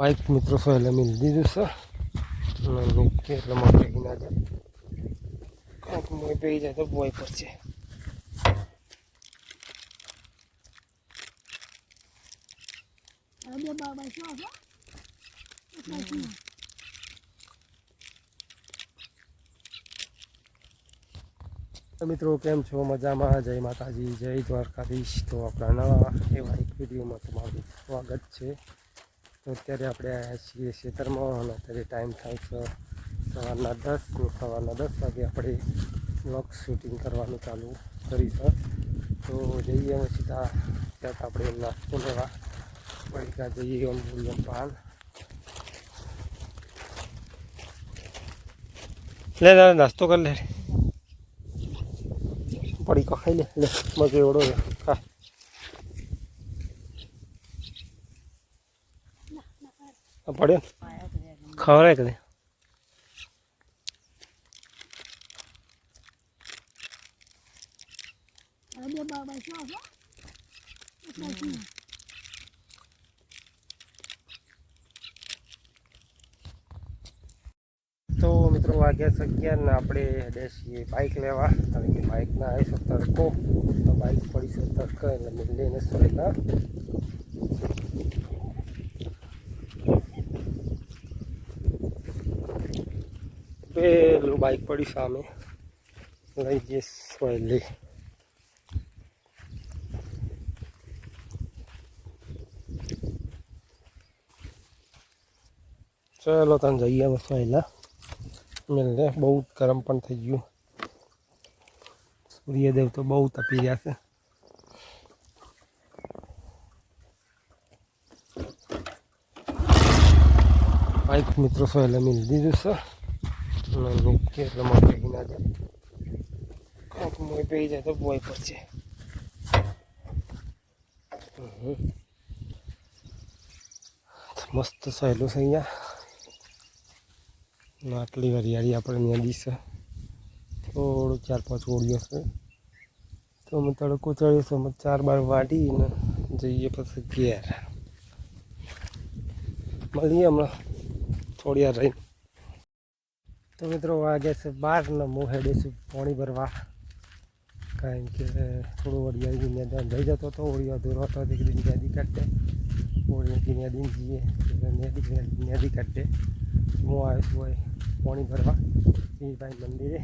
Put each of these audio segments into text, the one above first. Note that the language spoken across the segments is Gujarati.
બાઇક મિત્રો એટલે મેં દીધું છે અને મૂકી એટલે મોટે કાંઈક મોય પી જાય તો બોય પર તો મિત્રો કેમ છો? મજામાં? જય માતાજી જય દ્વારકાધીશ. તો આપણા નવા એવા એક વિડીયોમાં તમારું સ્વાગત છે. તો અત્યારે આપણે છીએ ખેતરમાં. અને અત્યારે ટાઈમ થાય છે સવારના દસ સવારના દસ વાગે આપણે વ્લોગ શૂટિંગ કરવાનું ચાલુ કરીશું તો જઈએ અમે સીધા ત્યાં આપણે નાસ્તો લેવા. પડીકા જઈએ અમૂલ્યમ પાન. લે લે નાસ્તો કરી લે. પડીકા ખાઈ લે. લે મજો એવડો ખા પડ્યો? ને ખવડાય કદે? તો મિત્રો વાગ્યા છે ને આપણે દેશીએ બાઈક લેવા. કારણ કે બાઇક ના આવી શકતા તડકો તો બાઇક પડી છે તડકો એટલે મેં લઈને સોયલા પેલું બાઇક પડી સામે લઈ જઈએ સોયલી ચલો તને જઈએ અમે સોયલા મિલને બહુ ગરમ પણ થઈ ગયું સૂર્યદેવ તો બહુ તપી રહ્યા છે બાઇક મિત્રો સોયલા એટલે દીધું દીધું અને મૂકી એટલે મોટે ના જાય. કાંઈક મોય પી જાય તો બોય પડશે. મસ્ત સહેલું છે અહીંયા. આટલી હરિયાળી આપણે અહીંયા છે. થોડું ચાર પાંચ ઓળીઓ છે. તો અમે તડકો ચડ્યો છે, અમે ચાર બાર વાટીને જઈએ પછી ઘેર. મળીએ હમણાં. થોડી વાર રહીને. તો મિત્રો વાગ્યા છે બારના મોહે હેડે પાણી ભરવા. કારણ કે થોડું વડિયાળી મેદાન જઈ જતો હતો ઓળી અધૂરો હતો દીકરી નદી કાઢે ઓળી નદી જઈએ નદી નદી કાઢે હું આવ્યો છું હોય પાણી ભરવા ભાઈ મંદિરે.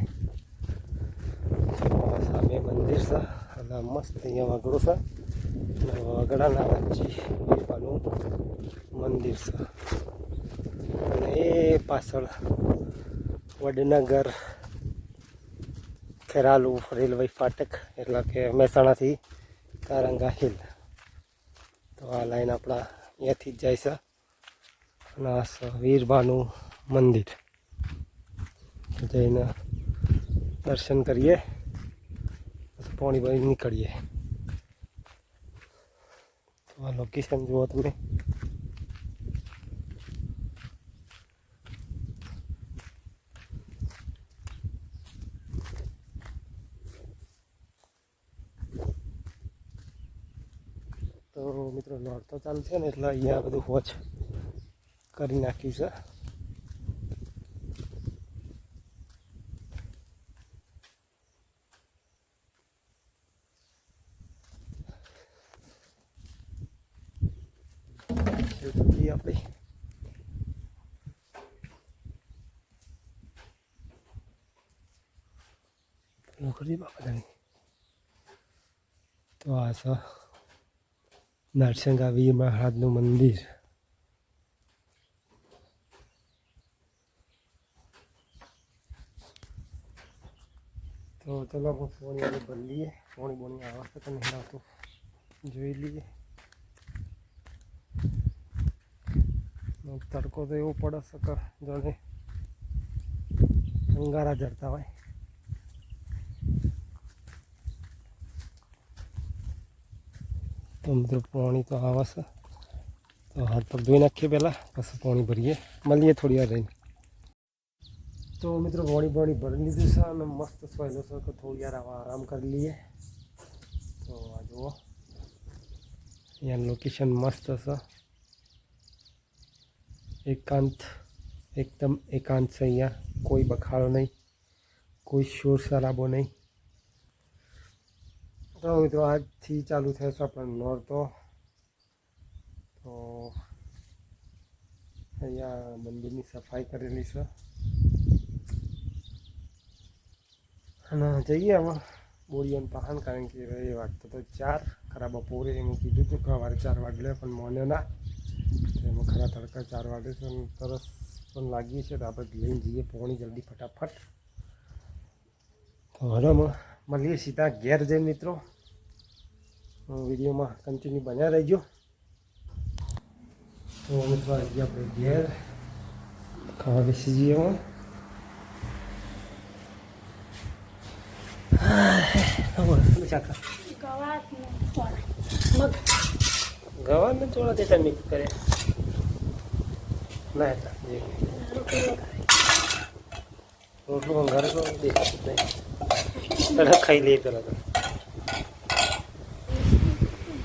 સામે મંદિર છે, અને મસ્ત અહીંયા વગડો છે. વગડાના વચ્ચે મંદિર છે. અને એ પાછળ વડનગર, ખેરાલુ રેલવે ફાટક એટલે કે મહેસાણાથી કારંગા હિલ. તો આ લાઈન આપણા અહીંયાથી જ જાય છે. અને વીરબાનું મંદિર. જઈને દર્શન કરીએ. પાણી ભરી નીકળીએ. તો આ લોકેશન જુઓ તમે. મિત્રો લોટ તો ચાલુ છે ને એટલે અહીંયા બધું વોચ કરી નાખ્યું છે. આપણે. નોકરી બાબતની તો આ છે નરસિંહા વીર મહારાજનું મંદિર. તો ચલો આપણે ફોન આપણે ભરી લઈએ. પોણી બોણી આવે છે કે નહીં આવતું. જોઈ લઈએ. તડકો તો એવો પડે શકે જોને અંગારા જડતા હોય. તો મિત્રો પાણી તો આવે છે તો હાથ પગ ધોઈ નાખીએ પહેલાં પછી પાણી ભરીએ મળીએ થોડી વાર રહીને તો મિત્રો પાણી પાણી ભરી લીધું છે અને મસ્ત સોયલો છે તો થોડી વાર આરામ કરી લઈએ તો આ જુઓ અહીંયા લોકેશન મસ્ત છે એકાંત એકદમ એકાંત છે અહીંયા કોઈ બખાડો નહીં કોઈ શોર શરાબો નહીં તો મિત્રો, આજથી ચાલુ છે આપણો નોરતો તો. અહીંયા મંદિરની સફાઈ કરેલી છે. અને જઈએ હવે બોરીઓને પહાણ, કારણ કે એ વાગતો તો ચાર. ખરા બપોરે એમ કીધું હતું કે સવારે ચાર વાગલે, પણ મોને ના. એમાં ખરા તડકા ચાર વાગે છે અને તરસ પણ લાગીએ છે, તો આપણે લઈને જઈએ પોણી જલ્દી ફટાફટ. તો હલો મળીએ સીધા ઘેર જઈને મિત્રો. વિડીયોમાં કન્ટિન્યુ બન્યા રહેજો. તો મિત્રો આજે આપણે ઘેર ખાવા બેસી જઈએ હવે ચાકા ગવાત ને ચોળા તે મિક્સ કરે. ના એટલા રોટલી ઘરે તો ખાઈ લઈએ પેલા તો.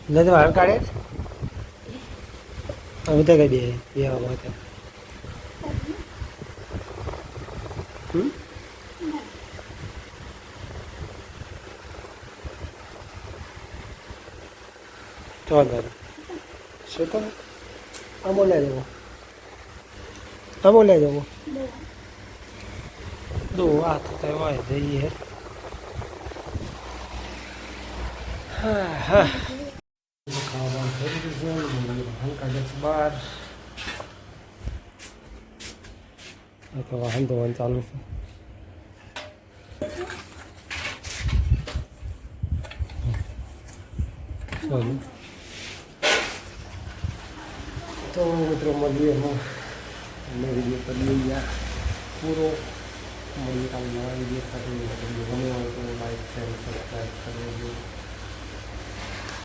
એટલે તો બહાર કાઢે. અમે તો કઈ બે બે હતા. હમ? તો અંદર શું તો આમો લઈ હા. વાહન ધોવાનું ચાલુ છે તો મિત્રો, મળીએ અમે વીડિયો કરીએ ગયા પૂરો મળીએ કાલે નવા વીડિયો સાથે ગમે હોય તો લાઈક શેર